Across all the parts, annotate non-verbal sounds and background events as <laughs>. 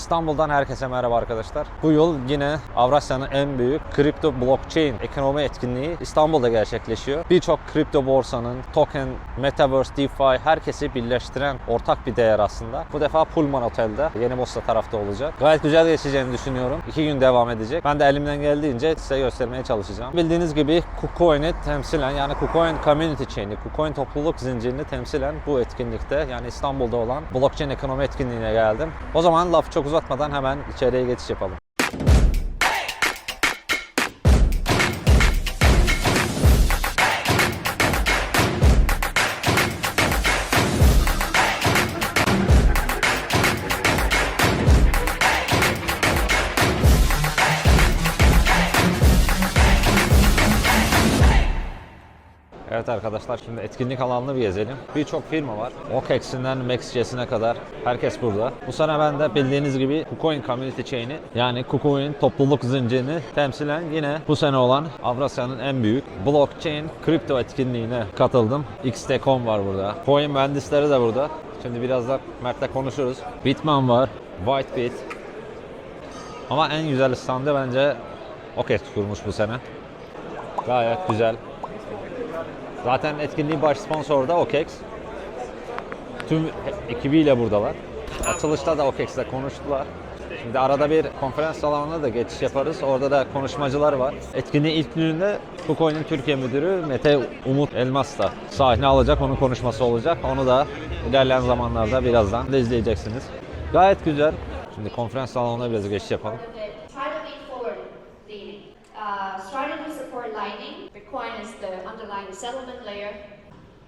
İstanbul'dan herkese merhaba arkadaşlar. Bu yıl yine Avrasya'nın en büyük kripto blockchain ekonomi etkinliği İstanbul'da gerçekleşiyor. Birçok kripto borsanın, token, metaverse, DeFi herkesi birleştiren ortak bir değer aslında. Bu defa Pullman Otel'de Yeni Bosna tarafta olacak. Gayet güzel geçeceğini düşünüyorum. İki gün devam edecek. Ben de elimden geldiğince size göstermeye çalışacağım. Bildiğiniz gibi KuCoin'i temsilen yani KuCoin Community Chain'i, KuCoin topluluk zincirini temsilen bu etkinlikte yani İstanbul'da olan blockchain ekonomi etkinliğine geldim. O zaman lafı çok uzatmadan hemen içeriye geçiş yapalım. Arkadaşlar şimdi etkinlik alanını bir gezelim. Birçok firma var. OKEX'inden MaxJS'ine kadar herkes burada. Bu sene ben de bildiğiniz gibi KuCoin Community Chain'i yani KuCoin topluluk zincirini temsilen yine bu sene olan Avrasya'nın en büyük blockchain kripto etkinliğine katıldım. XT.com var burada. Coin mühendisleri de burada. Şimdi birazdan Mert'le konuşuruz. Bitman var. Whitebit. Ama en güzel standı bence OKEX kurmuş bu sene. Gayet güzel. Zaten etkinliğin baş sponsoru da OKEX. Tüm ekibiyle buradalar. Açılışta da OKEX'le konuştular. Şimdi arada bir konferans salonuna da geçiş yaparız. Orada da konuşmacılar var. Etkinliğin ilk gününde KuCoin'in Türkiye Müdürü Mete Umut Elmas da sahne alacak. Onun konuşması olacak. Onu da ilerleyen zamanlarda birazdan da izleyeceksiniz. Gayet güzel. Şimdi konferans salonuna biraz geçiş yapalım. Okay, try to lean forward leaning. Uh, starting to support Lightning. Bitcoin is the underlying settlement layer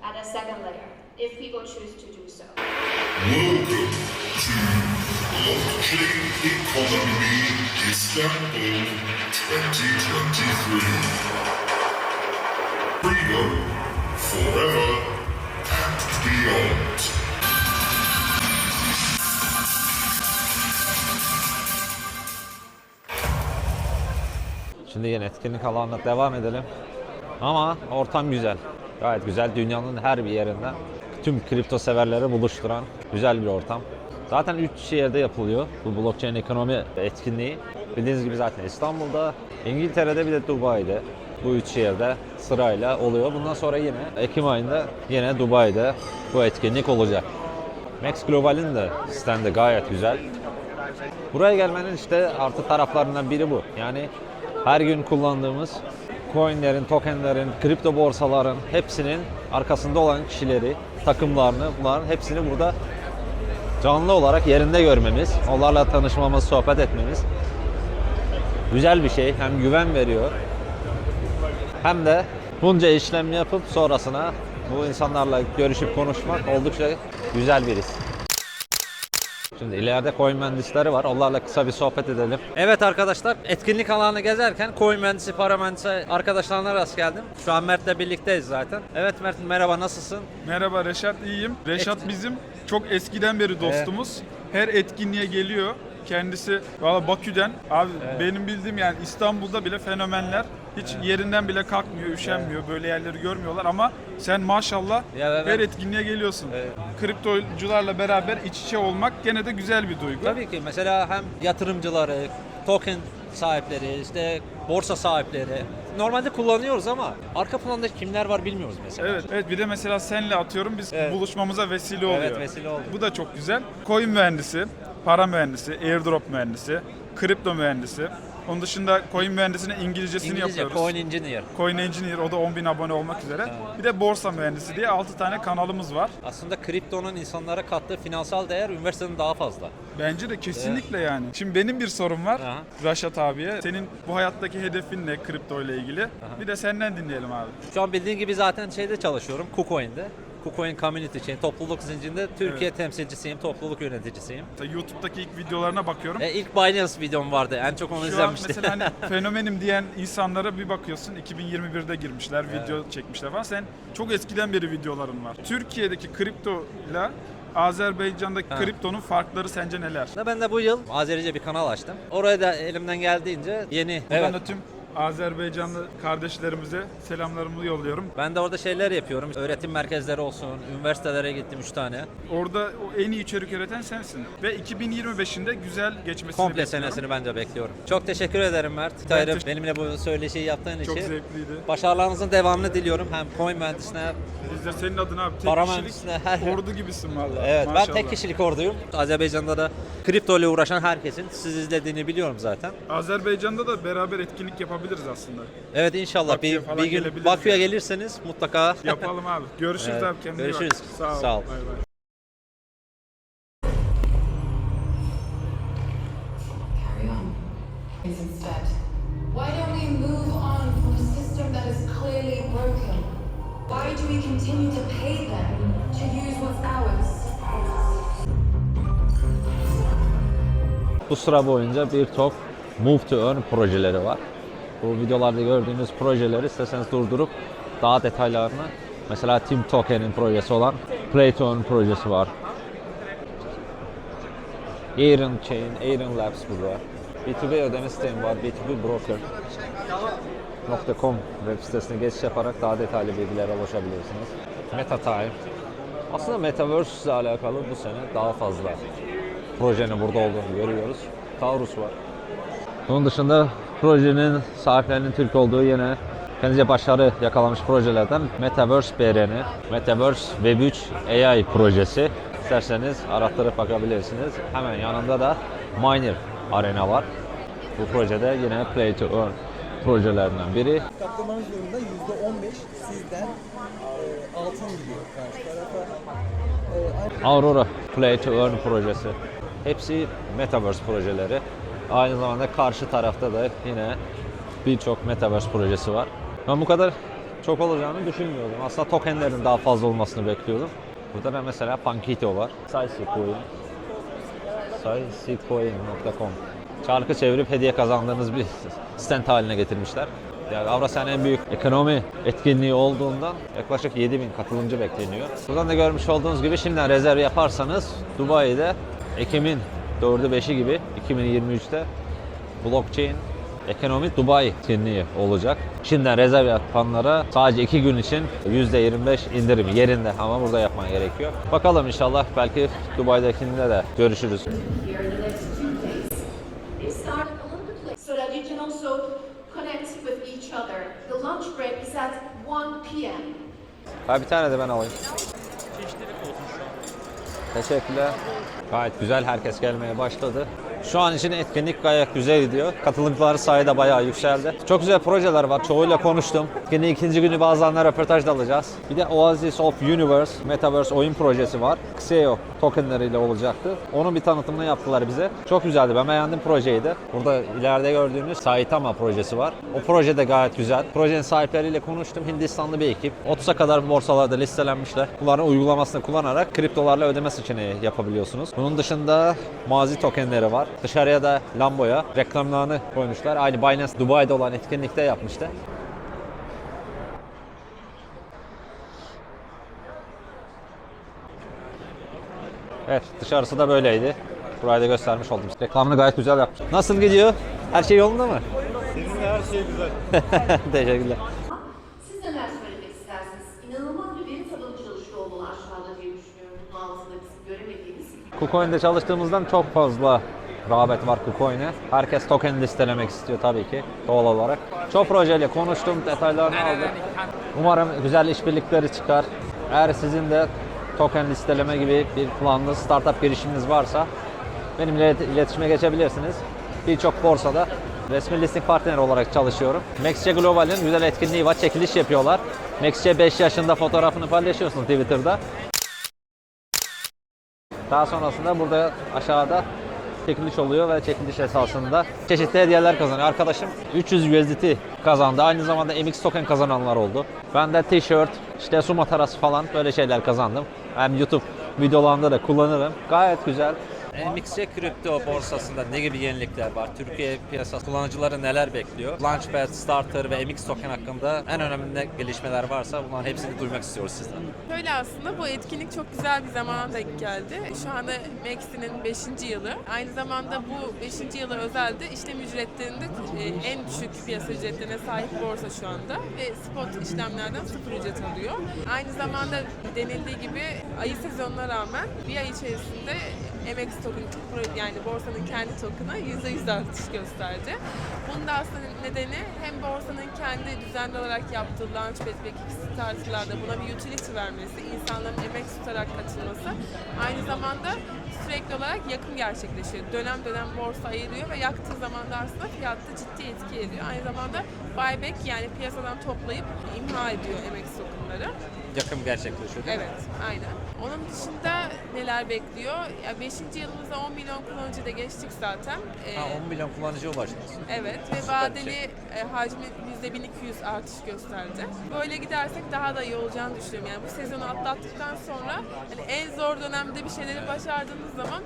and a second layer, if people choose to do so. Welcome to Blockchain Economy Istanbul 2023. Freedom forever and beyond. Şimdi yine etkinlik alanına devam edelim. Ama ortam güzel. Gayet güzel. Dünyanın her bir yerinden tüm kripto severleri buluşturan güzel bir ortam. Zaten 3 şehirde yapılıyor bu blockchain ekonomi etkinliği. Bildiğiniz gibi zaten İstanbul'da, İngiltere'de bir de Dubai'de. Bu üç şehirde sırayla oluyor. Bundan sonra yine Ekim ayında yine Dubai'de bu etkinlik olacak. Max Global'in de standı gayet güzel. Buraya gelmenin işte artı taraflarından biri bu. Yani her gün kullandığımız coinlerin, tokenlerin, kripto borsaların hepsinin arkasında olan kişileri, takımlarını, bunların hepsini burada canlı olarak yerinde görmemiz, onlarla tanışmamız, sohbet etmemiz güzel bir şey. Hem güven veriyor hem de bunca işlem yapıp sonrasına bu insanlarla görüşüp konuşmak oldukça güzel bir his. Şimdi ileride coin mühendisleri var. Onlarla kısa bir sohbet edelim. Evet arkadaşlar etkinlik alanı gezerken coin mühendisi, para mühendisi arkadaşlarına rast geldim. Şu an Mert'le birlikteyiz zaten. Evet Mert merhaba nasılsın? Merhaba Reşat iyiyim. Reşat Et- bizim çok eskiden beri dostumuz. Her etkinliğe geliyor. Kendisi valla Bakü'den abi benim bildiğim yani İstanbul'da bile fenomenler hiç yerinden bile kalkmıyor, üşenmiyor. Böyle yerleri görmüyorlar ama sen maşallah Ya ben- her etkinliğe geliyorsun. Kriptocularla beraber iç içe olmak gene de güzel bir duygu. Tabii ki mesela hem yatırımcıları, token sahipleri, işte borsa sahipleri normalde kullanıyoruz ama arka planda kimler var bilmiyoruz mesela. Evet, evet bir de mesela senle atıyorum biz Evet. buluşmamıza vesile oluyor. Evet, vesile oldu. Bu da çok güzel. Coin mühendisi, para mühendisi, airdrop mühendisi, kripto mühendisi. Onun dışında coin mühendisine İngilizcesini İngilizce yapıyoruz. coin engineer. Coin Engineer o da 10 bin abone olmak üzere. Bir de borsa mühendisi diye 6 tane kanalımız var. Aslında kriptonun insanlara kattığı finansal değer üniversitenin daha fazla. Bence de kesinlikle yani. Şimdi benim bir sorum var Aha. Raşat abiye. Senin bu hayattaki hedefin ne kripto ile ilgili? Bir de senden dinleyelim abi. Şu an bildiğin gibi zaten şeyde çalışıyorum, KuCoin'de. KuCoin Community Chain, topluluk zincirinde Türkiye temsilcisiyim, topluluk yöneticisiyim. YouTube'daki ilk videolarına bakıyorum. E, ilk Binance videom vardı, en çok onu Şu an izlemiştim. mesela hani <laughs> fenomenim diyen insanlara bir bakıyorsun 2021'de girmişler, video çekmişler falan. Sen çok eskiden beri videoların var. Türkiye'deki kripto ile Azerbaycan'daki Ha. kriptonun farkları sence neler? Ben de bu yıl Azerice bir kanal açtım. Oraya da elimden geldiğince yeni Buradan evet, da tüm Azerbaycanlı kardeşlerimize selamlarımı yolluyorum. Ben de orada şeyler yapıyorum. Öğretim merkezleri olsun, üniversitelere gittim 3 tane. Orada o en iyi içerik üreten sensin. Ve 2025'inde güzel geçmesini Komple bekliyorum. senesini bence bekliyorum. Çok teşekkür ederim Mert. Tayrım teş- benimle bu söyleşiyi yaptığın Çok için. zevkliydi. Başarılarınızın devamını diliyorum. Hem coin mühendisine, Biz de senin adına abi tek Para kişilik her- ordu gibisin valla. Evet Maşallah. ben tek kişilik orduyum. Azerbaycan'da da kripto ile uğraşan herkesin siz izlediğini biliyorum zaten. Azerbaycan'da da beraber etkinlik yapabiliriz aslında. Evet inşallah Bakü'ye bir, falan bir gün gelebiliriz Bakü'ye yani. gelirseniz mutlaka <laughs> Yapalım abi. Görüşürüz Evet, abi kendine iyi bak. görüşürüz. Sağ ol. Sağ ol. Bay bay. carry on is instead. Why don't we move on from a system that is clearly broken? Why do we continue to pay them to use what's ours? Bu sıra boyunca birçok Move to Earn projeleri var. Bu videolarda gördüğünüz projeleri isterseniz durdurup daha detaylarını mesela Team Token'in projesi olan Play to Earn projesi var. Aaron Chain, Aaron Labs burada. B2B ödeme sistemi var, B2B Broker. .com web sitesine geçiş yaparak daha detaylı bilgilere ulaşabilirsiniz. MetaTime. Aslında Metaverse ile alakalı bu sene daha fazla projenin burada olduğunu görüyoruz. Taurus var. Bunun dışında projenin sahiplerinin Türk olduğu yine kendince başarı yakalamış projelerden Metaverse BRN, Metaverse Web 3 AI projesi. İsterseniz arattırıp bakabilirsiniz. Hemen yanında da Miner Arena var. Bu projede yine Play to Earn projelerinden biri. katlamanız durumunda %15 sizden e, altın gidiyor karşı tarafa. E, Aurora Play to Earn projesi. Hepsi Metaverse projeleri. Aynı zamanda karşı tarafta da yine birçok Metaverse projesi var. Ben bu kadar çok olacağını düşünmüyordum. Aslında tokenlerin daha fazla olmasını bekliyordum. Burada da mesela Pankito var. Sicecoin. Sicecoin.com Çarkı çevirip hediye kazandığınız bir stent haline getirmişler. Yani Avrasya'nın en büyük ekonomi etkinliği olduğundan yaklaşık 7000 katılımcı bekleniyor. Buradan da görmüş olduğunuz gibi şimdiden rezerv yaparsanız Dubai'de Ekim'in 4'ü 5'i gibi 2023'te blockchain ekonomi Dubai etkinliği olacak. Şimdiden rezerv yapanlara sadece 2 gün için %25 indirim yerinde ama burada yapman gerekiyor. Bakalım inşallah belki Dubai'dekinde de görüşürüz. here in the next two days. They start a little bit late so that you can also connect with each other. The lunch break is at 1 p.m. Ha bir tane de ben alayım. Teşekkürler. Gayet güzel herkes gelmeye başladı. Şu an için etkinlik gayet güzel gidiyor. Katılımcılar sayıda bayağı yükseldi. Çok güzel projeler var. Çoğuyla konuştum. Yine ikinci günü bazılarına röportaj da alacağız. Bir de Oasis of Universe, Metaverse oyun projesi var. Xeo tokenleriyle olacaktı. Onun bir tanıtımını yaptılar bize. Çok güzeldi. Ben beğendim projeyi de. Burada ileride gördüğünüz Saitama projesi var. O proje de gayet güzel. Projenin sahipleriyle konuştum. Hindistanlı bir ekip. 30'a kadar borsalarda listelenmişler. Bunların uygulamasını kullanarak kriptolarla ödeme seçeneği yapabiliyorsunuz. Bunun dışında mazi tokenleri var. Dışarıya da Lambo'ya reklamlarını koymuşlar. Aynı Binance Dubai'de olan etkinlikte yapmıştı. Evet dışarısı da böyleydi. Burayı da göstermiş oldum. Reklamını gayet güzel yapmış. Nasıl gidiyor? Her şey yolunda mı? Seninle her şey güzel. <laughs> Teşekkürler. Siz neler söylemek istersiniz? İnanılmaz bir veri tabanı çalışıyor olmalar şu anda diye düşünüyorum. Bunun altında bizim göremediğimiz. KuCoin'de çalıştığımızdan çok fazla rağbet var KuCoin'e. Herkes token listelemek istiyor tabii ki doğal olarak. Çok projeyle konuştum, detaylarını aldım. Umarım güzel işbirlikleri çıkar. Eğer sizin de token listeleme gibi bir planınız, startup girişiminiz varsa benimle iletişime geçebilirsiniz. Birçok borsada resmi listing partner olarak çalışıyorum. Maxce Global'in güzel etkinliği var, çekiliş yapıyorlar. Maxce 5 yaşında fotoğrafını paylaşıyorsun Twitter'da. Daha sonrasında burada aşağıda çekiliş oluyor ve çekiliş esasında çeşitli hediyeler kazanıyor. Arkadaşım 300 USDT kazandı. Aynı zamanda MX token kazananlar oldu. Ben de tişört, işte su matarası falan böyle şeyler kazandım. Hem YouTube videolarında da kullanırım. Gayet güzel. MXC kripto borsasında ne gibi yenilikler var? Türkiye piyasası kullanıcıları neler bekliyor? Launchpad, Starter ve MX token hakkında en önemli ne gelişmeler varsa bunların hepsini duymak istiyoruz sizden. Şöyle aslında bu etkinlik çok güzel bir zamana denk geldi. Şu anda Maxi'nin 5. yılı. Aynı zamanda bu 5. yıla özelde işlem ücretlerinde e, en düşük piyasa ücretlerine sahip borsa şu anda ve spot işlemlerden sıfır ücret alıyor. Aynı zamanda denildiği gibi ayı sezonuna rağmen bir ay içerisinde MX token yani borsanın kendi token'a %100 artış gösterdi. Bunun da aslında nedeni hem borsanın kendi düzenli olarak yaptığı Launchpad ve Kickstarter'larda buna bir utility vermesi, insanların emek tutarak katılması, aynı zamanda sürekli olarak yakım gerçekleşiyor. Dönem dönem borsa ayırıyor ve yaktığı zaman da aslında fiyatta ciddi etki ediyor. Aynı zamanda buyback yani piyasadan toplayıp imha ediyor emek tokenları. Yakın gerçekleşiyor değil mi? Evet, aynen. Onun dışında neler bekliyor? Ya 5. yılımızda 10 milyon kullanıcı da geçtik zaten. Ee, Ha, 10 milyon kullanıcı ulaştınız. Evet ve Süper bir vadeli şey. e, hacmi %1200 artış gösterdi. Böyle gidersek daha da iyi olacağını düşünüyorum. Yani bu sezonu atlattıktan sonra hani en zor dönemde bir şeyleri başardığınız zaman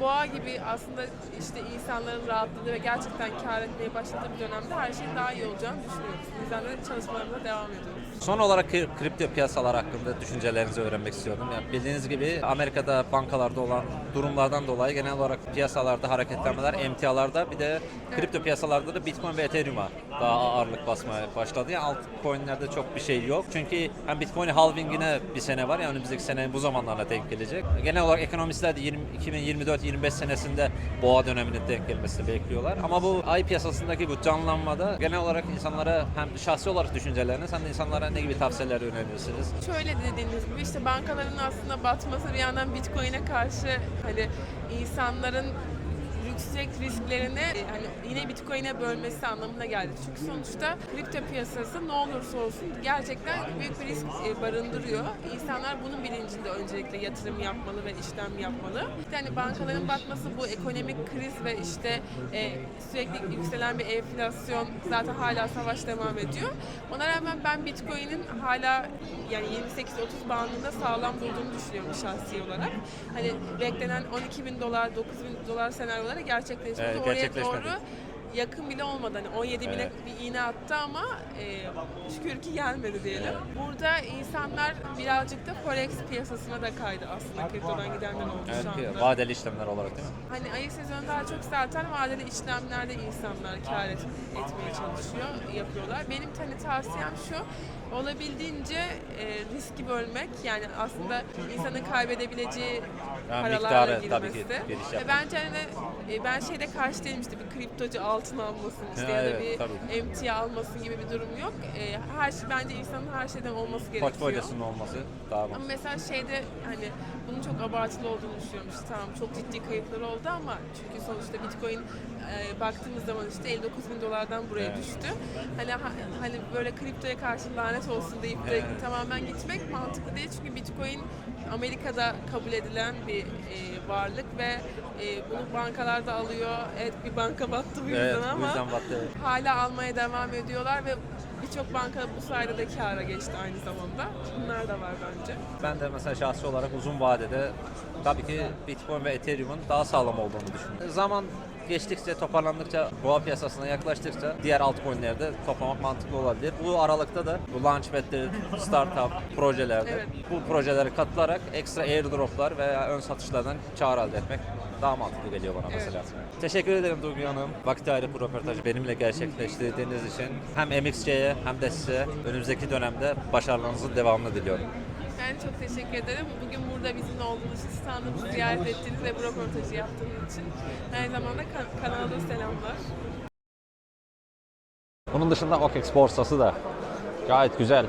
boğa gibi aslında işte insanların rahatladığı ve gerçekten kar etmeye başladığı bir dönemde her şeyin daha iyi olacağını düşünüyoruz. Bu yüzden de çalışmalarımıza devam ediyoruz. Son olarak kri- kripto piyasalar hakkında düşüncelerinizi öğrenmek istiyorum. Yani bildiğiniz gibi Amerika'da bankalarda olan durumlardan dolayı genel olarak piyasalarda hareketlenmeler, emtialarda bir de kripto piyasalarda da Bitcoin ve Ethereum'a daha ağırlık basmaya başladı. Yani altcoin'lerde çok bir şey yok. Çünkü hem Bitcoin halvingine bir sene var. Yani önümüzdeki sene bu zamanlarla denk gelecek. Genel olarak ekonomistler de 20 2024-25 senesinde boğa dönemine denk gelmesini bekliyorlar. Ama bu ay piyasasındaki bu canlanmada genel olarak insanlara hem şahsi olarak düşünceleriniz hem de insanlara ne gibi tavsiyeler önerirsiniz? Şöyle dediğiniz gibi işte bankaların aslında batması bir yandan Bitcoin'e karşı hani insanların yüksek risklerini hani yine Bitcoin'e bölmesi anlamına geldi. Çünkü sonuçta kripto piyasası ne olursa olsun gerçekten büyük bir risk e, barındırıyor. İnsanlar bunun bilincinde öncelikle yatırım yapmalı ve işlem yapmalı. Yani bankaların batması bu ekonomik kriz ve işte e, sürekli yükselen bir enflasyon zaten hala savaş devam ediyor. Ona rağmen ben Bitcoin'in hala yani 28-30 bandında sağlam durduğunu düşünüyorum şahsi olarak. Hani beklenen 12 bin dolar, 9 bin dolar senaryoları gerçekleşmedi. Evet, Oraya gerçekleşmedi. doğru yakın bile olmadı. Hani 17 bine Evet. bir iğne attı ama e, şükür ki gelmedi diyelim. Burada insanlar birazcık da forex piyasasına da kaydı aslında kriptodan gidenler oldu Evet, şu anda. vadeli işlemler olarak değil mi? Hani ayı sezonu daha çok zaten vadeli işlemlerde insanlar kar et- etmeye çalışıyor, yapıyorlar. Benim hani tavsiyem şu, olabildiğince e, riski bölmek yani aslında insanın kaybedebileceği Yani paralarla miktarı tabii girmesi. ki giriş Ve yapmak. bence hani e, ben şeyde karşı değilim işte bir kriptocu altın almasın işte Ha, ya da evet, bir tabii. emtia almasın gibi bir durum yok. E, her şey bence insanın her şeyden olması gerekiyor. Portfolyosunun olması daha Ama mantıklı. mesela şeyde hani bunun çok abartılı olduğunu düşünüyorum. İşte tamam çok ciddi kayıpları oldu ama çünkü sonuçta Bitcoin e, baktığımız zaman işte 59 bin dolardan buraya Evet. düştü. Hani ha- hani böyle kriptoya karşı lanet olsun deyip de Evet. tamamen gitmek mantıklı değil. Çünkü Bitcoin Amerika'da kabul edilen bir e, varlık ve e, bunu bankalarda alıyor. Evet bir banka battı bu yüzden Evet, bu ama yüzden battı. hala almaya devam ediyorlar ve birçok banka bu sayede de kâra geçti aynı zamanda. Bunlar da var bence. Ben de mesela şahsi olarak uzun vadede tabii ki Bitcoin ve Ethereum'un daha sağlam olduğunu düşünüyorum. Zaman geçtikçe, toparlandıkça, boğa piyasasına yaklaştıkça diğer altcoin'lerde toplamak mantıklı olabilir. Bu aralıkta da bu Launchpad'de, startup projelerde Evet. bu projelere katılarak ekstra airdroplar veya ön satışlardan kar elde etmek daha mantıklı geliyor bana Evet. mesela. Teşekkür ederim Duygu Hanım. Vakti ayırıp bu röportajı benimle gerçekleştirdiğiniz için hem MXC'ye hem de size önümüzdeki dönemde başarılarınızın devamını diliyorum. Ben çok teşekkür ederim. Bugün burada bizimle olduğunuz için, standımızı ziyaret ettiğiniz ve bu röportajı yaptığınız için. Aynı zamanda kan- kanala da selamlar. Bunun dışında OKEX borsası da gayet güzel.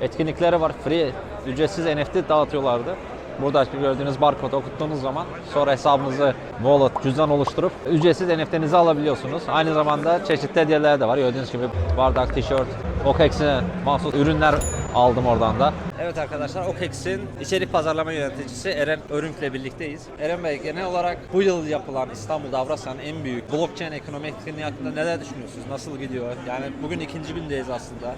Etkinlikleri var. Free, ücretsiz NFT dağıtıyorlardı. Burada gördüğünüz barkodu okuttuğunuz zaman sonra hesabınızı wallet, cüzdan oluşturup ücretsiz NFT'nizi alabiliyorsunuz. Aynı zamanda çeşitli hediyeler de var. Gördüğünüz gibi bardak, tişört, OKEX'e mahsus ürünler aldım oradan da. Evet arkadaşlar OKEX'in içerik pazarlama yöneticisi Eren Örünk'le birlikteyiz. Eren Bey genel olarak bu yıl yapılan İstanbul'da Avrasya'nın en büyük blockchain ekonomi etkinliği hakkında neler düşünüyorsunuz? Nasıl gidiyor? Yani bugün ikinci gündeyiz aslında.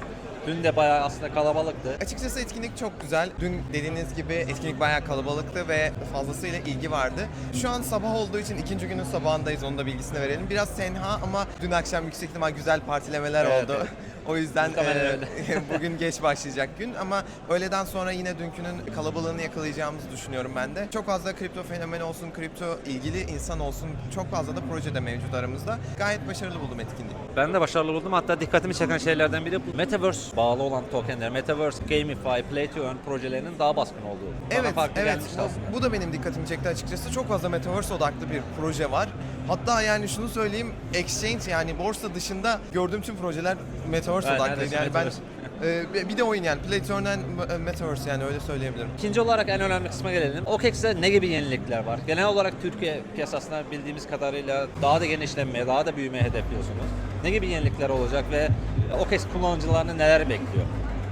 Dün de bayağı aslında kalabalıktı. Açıkçası etkinlik çok güzel. Dün dediğiniz gibi etkinlik bayağı kalabalıktı ve fazlasıyla ilgi vardı. Şu an sabah olduğu için ikinci günün sabahındayız. Onun da bilgisini verelim. Biraz tenha ama dün akşam yüksek ihtimal güzel partilemeler Evet, oldu. evet. <laughs> O yüzden e, <laughs> bugün geç başlayacak gün ama öğleden sonra yine dünkünün kalabalığını yakalayacağımızı düşünüyorum ben de. Çok fazla kripto fenomeni olsun, kripto ilgili insan olsun çok fazla da proje de mevcut aramızda. Gayet başarılı buldum etkinliği. Ben de başarılı buldum. Hatta dikkatimi çeken şeylerden biri bu Metaverse bağlı olan tokenler. Metaverse, Gamify, Play to Earn projelerinin daha baskın olduğu. Bana Evet, evet. Bu, bu da benim dikkatimi çekti açıkçası. Çok fazla Metaverse odaklı bir proje var. Hatta yani şunu söyleyeyim, exchange yani borsa dışında gördüğüm tüm projeler Metaverse Evet, odaklıydı. Yani ben Metaverse. e, bir de oyun yani Play to Earn and Metaverse yani öyle söyleyebilirim. İkinci olarak en önemli kısma gelelim. OKEX'te ne gibi yenilikler var? Genel olarak Türkiye piyasasında bildiğimiz kadarıyla daha da genişlenmeye, daha da büyümeye hedefliyorsunuz. Ne gibi yenilikler olacak ve OKEX kullanıcılarını neler bekliyor?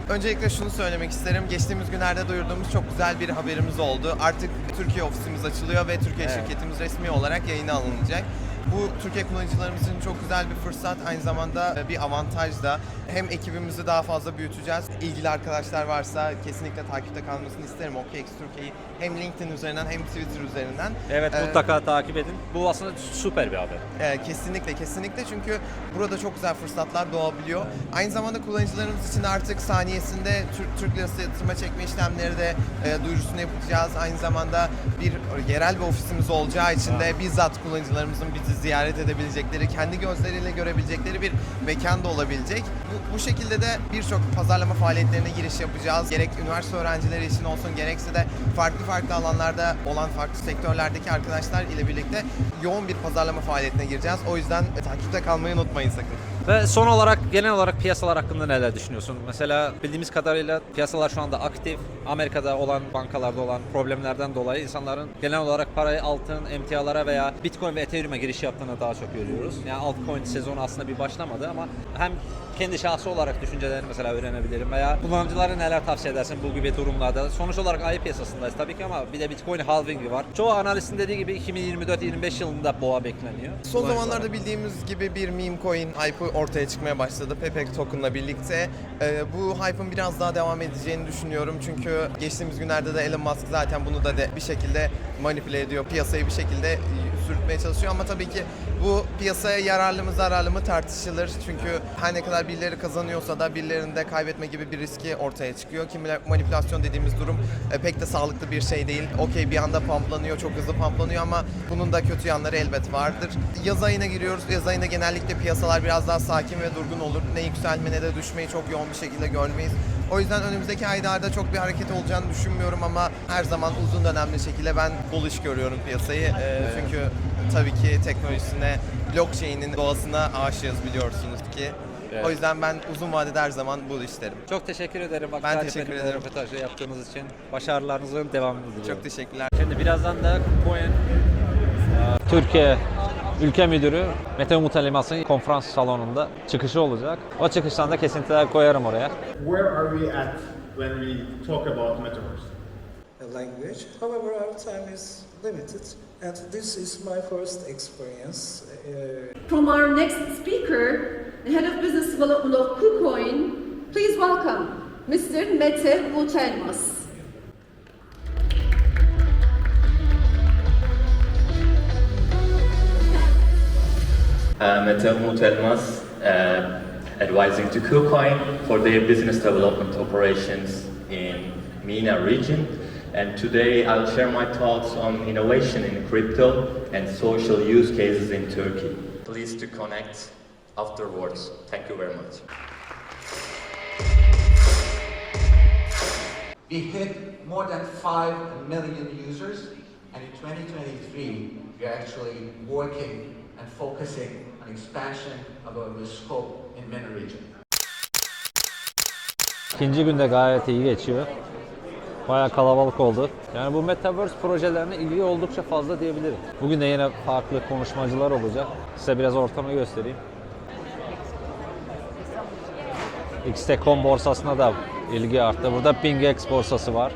Öncelikle şunu söylemek isterim. Geçtiğimiz günlerde duyurduğumuz çok güzel bir haberimiz oldu. Artık Türkiye ofisimiz açılıyor ve Türkiye Evet. şirketimiz resmi olarak yayına alınacak. Bu Türkiye kullanıcılarımız için çok güzel bir fırsat, aynı zamanda bir avantaj da. Hem ekibimizi daha fazla büyüteceğiz. İlgili arkadaşlar varsa kesinlikle takipte kalmasını isterim OKX Türkiye'yi. Hem LinkedIn üzerinden hem Twitter üzerinden. Evet Ee, mutlaka takip edin. Bu aslında süper bir haber. ee, kesinlikle kesinlikle çünkü burada çok güzel fırsatlar doğabiliyor. Aynı zamanda kullanıcılarımız için artık saniyesinde Türk, Türk lirası yatırıma çekme işlemleri de e, duyurusunu yapacağız. Aynı zamanda bir yerel bir ofisimiz olacağı için de bizzat kullanıcılarımızın bizi ziyaret edebilecekleri, kendi gözleriyle görebilecekleri bir mekan da olabilecek. Bu, bu şekilde de birçok pazarlama faaliyetlerine giriş yapacağız. Gerek üniversite öğrencileri için olsun gerekse de farklı farklı alanlarda olan farklı sektörlerdeki arkadaşlar ile birlikte yoğun bir pazarlama faaliyetine gireceğiz. O yüzden takipte kalmayı unutmayın sakın. Ve son olarak genel olarak piyasalar hakkında neler düşünüyorsun? Mesela bildiğimiz kadarıyla piyasalar şu anda aktif. Amerika'da olan bankalarda olan problemlerden dolayı insanların genel olarak parayı altın, emtialara veya Bitcoin ve Ethereum'a giriş yaptığını daha çok görüyoruz. Yani altcoin sezonu aslında bir başlamadı ama hem kendi şahsi olarak düşüncelerini mesela öğrenebilirim veya kullanıcılara neler tavsiye edersin bu gibi durumlarda. Sonuç olarak ayı piyasasındayız tabii ki ama bir de Bitcoin halvingi var. Çoğu analistin dediği gibi 2024-25 yılında boğa bekleniyor. Son zamanlarda bildiğimiz gibi bir meme coin hype'ı ortaya çıkmaya başladı Pepe token'la birlikte. Ee, bu hype'ın biraz daha devam edeceğini düşünüyorum çünkü geçtiğimiz günlerde de Elon Musk zaten bunu da de bir şekilde manipüle ediyor. Piyasayı bir şekilde e, sürtmeye çalışıyor ama tabii ki bu piyasaya yararlı mı zararlı mı tartışılır. Çünkü her ne kadar birileri kazanıyorsa da birilerinde kaybetme gibi bir riski ortaya çıkıyor. Ki manipülasyon dediğimiz durum e, pek de sağlıklı bir şey değil. Okey bir anda pamplanıyor, çok hızlı pamplanıyor ama bunun da kötü yanları elbet vardır. Yaz ayına giriyoruz. Yaz ayında genellikle piyasalar biraz daha sakin ve durgun olur. Ne yükselme ne de düşmeyi çok yoğun bir şekilde görmeyiz. O yüzden önümüzdeki aylarda çok bir hareket olacağını düşünmüyorum ama her zaman uzun dönemli şekilde ben bullish görüyorum piyasayı. E, çünkü tabii ki teknolojisine, blockchain'in doğasına aşığız biliyorsunuz ki. Evet. O yüzden ben uzun vadede her zaman bullish derim. Çok teşekkür ederim. Vakit Ben teşekkür ederim. Röportajı yaptığınız için. Başarılarınızın devamını diliyorum. Çok teşekkürler. Şimdi birazdan da Coin Türkiye Ülke Müdürü Mete Umut Elmas'ın konferans salonunda çıkışı olacak. O çıkıştan da kesintiler koyarım oraya. Where are we at when we talk about metaverse? language. However, our time is limited, and this is my first experience. Uh, From our next speaker, the head of business development of KuCoin, please welcome Mr. Mete Umut Elmas, uh, advising to KuCoin for their business development operations in MENA region. And today I'll share my thoughts on innovation in crypto and social use cases in Turkey. Please to connect afterwards. Thank you very much. We hit more than 5 million users, and in 2023, we are actually working and focusing on expansion of our scope in MENA region. İkinci günde gayet iyi geçiyor. Bayağı kalabalık oldu. Yani bu Metaverse projelerine ilgi oldukça fazla diyebilirim. Bugün de yine farklı konuşmacılar olacak. Size biraz ortamı göstereyim. XT.com borsasına da ilgi arttı. Burada PingX borsası var.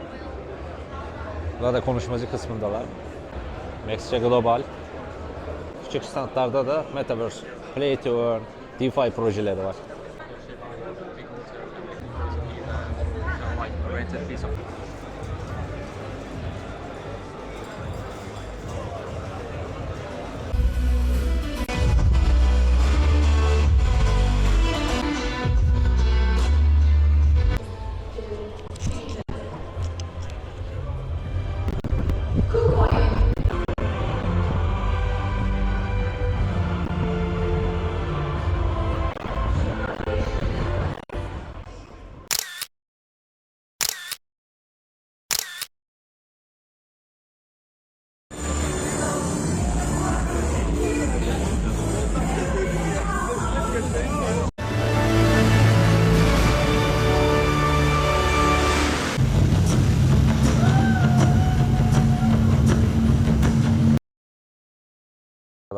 Burada da konuşmacı kısmındalar. Maxçe Global küçük standlarda da Metaverse, Play to Earn, DeFi projeleri var.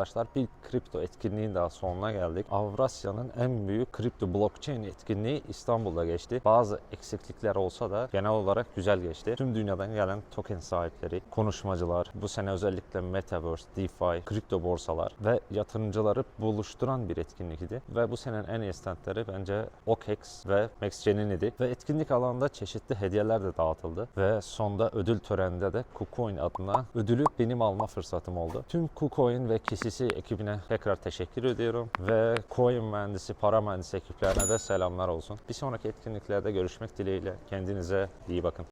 Arkadaşlar bir kripto etkinliğin daha sonuna geldik. Avrasya'nın en büyük kripto blockchain etkinliği İstanbul'da geçti. Bazı eksiklikler olsa da genel olarak güzel geçti. Tüm dünyadan gelen token sahipleri, konuşmacılar, bu sene özellikle Metaverse, DeFi, kripto borsalar ve yatırımcıları buluşturan bir etkinlikti. Ve bu senenin en iyi standları bence OKEX ve MaxGen'in idi. Ve etkinlik alanında çeşitli hediyeler de dağıtıldı. Ve sonda ödül töreninde de KuCoin adına ödülü benim alma fırsatım oldu. Tüm KuCoin ve KCC ekibine tekrar teşekkür ediyorum. Ve coin mühendisi, para mühendisi ekiplerine de selamlar olsun. Bir sonraki etkinliklerde görüşmek dileğiyle. Kendinize iyi bakın.